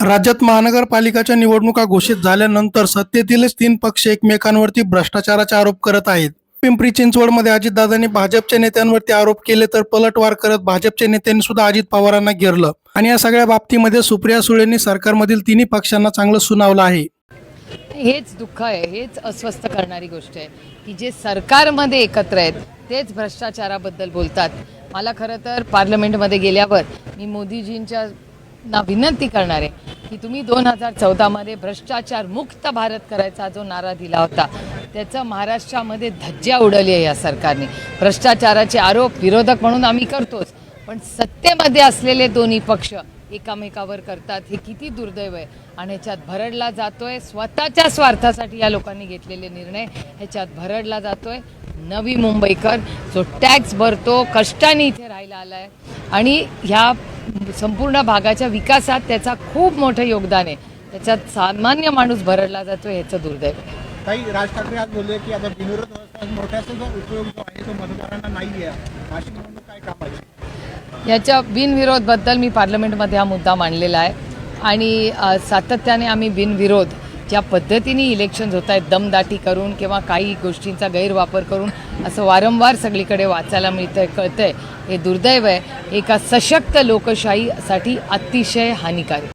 राज्यात महानगरपालिकाच्या निवडणुका घोषित झाल्यानंतर सत्तेतीलच तीन पक्ष एकमेकांवरती भ्रष्टाचाराचा आरोप करत आहेत. पिंपरी चिंचवडमध्ये अजितदादांनी भाजपच्या नेत्यांवरती आरोप केले तर पलटवार करत भाजपच्या नेत्यांनी सुद्धा अजित पवारांना घेरलं. आणि या सगळ्या बाबतीमध्ये सुप्रिया सुळेंनी सरकारमधील तिन्ही पक्षांना चांगलं सुनावलं आहे. हेच दुःख आहे हेच अस्वस्थ करणारी गोष्ट आहे की जे सरकारमध्ये एकत्र आहेत तेच भ्रष्टाचाराबद्दल बोलतात. मला खरं तर पार्लमेंटमध्ये गेल्यावर मी मोदीजींच्या ना विनंती करणार आहे की तुम्ही दोन हजार चौदामध्ये भ्रष्टाचार मुक्त भारत करायचा जो नारा दिला होता त्याचं महाराष्ट्रामध्ये धज्जा उडवली आहे या सरकारने. भ्रष्टाचाराचे आरोप विरोधक म्हणून आम्ही करतोच पण सत्तेमध्ये असलेले दोन्ही पक्ष एकामेकावर करतात हे किती दुर्दैव आहे. आणि ह्याच्यात भरडला जातोय स्वतःच्या स्वार्थासाठी या लोकांनी घेतलेले निर्णय ह्याच्यात भरडला जातोय. नवी मुंबईकर जो टॅक्स भरतो कष्टाने इथे राहायला आलाय. आणि ह्या संपूर्ण भागाच्या विकासात त्याचा खूप मोठं योगदान आहे. त्याच्यात सामान्य माणूस भरडला जातोय ह्याचं दुर्दैव आहे. काही राज ठाकरे आज बोलले की आता बिनविरोध मोठ्याचा जो उपयोग जो आहे तो मतदारांना नाही आहे निवडणूक काय कामाची याच्या बिनविरोधबद्दल मी पार्लमेंटमध्ये हा मुद्दा मांडलेला आहे. आणि सातत्याने आम्ही बिनविरोध ज्या पद्धतीने इलेक्शन्स होत आहेत दमदाटी करून किंवा काही गोष्टींचा गैरवापर करून असं वारंवार सगळीकडे वाचायला मिळतंय कळतंय. हे दुर्दैव आहे. एका सशक्त लोकशाहीसाठी अतिशय हानिकारक.